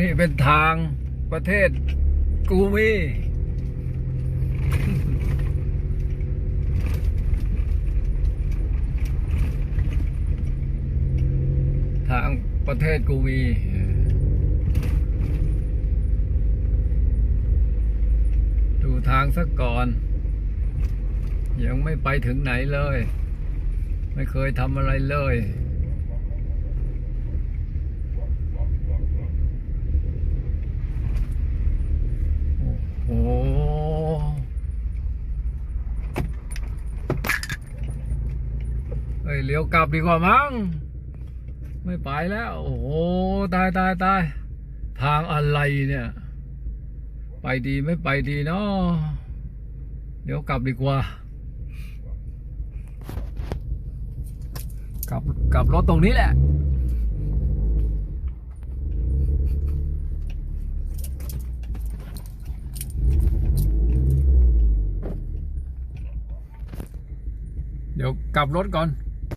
นี่เป็นทางประเทศกูมีทางประเทศกูมีดูทางสักก่อน ยังไม่ไปถึงไหนเลย ไม่เคยทำอะไรเลย โอ้โหเฮ้ยเลี้ยวกลับดีกว่ามั้ง ไม่ไปแล้ว โอ้โห ตายตายตายทางอะไรเนี่ย ไปดีไม่ไปดีเนาะเดี๋ยวกลับดีกว่า กลับกลับรถตรงนี้แหละเดี๋ยวกลับรถก่อน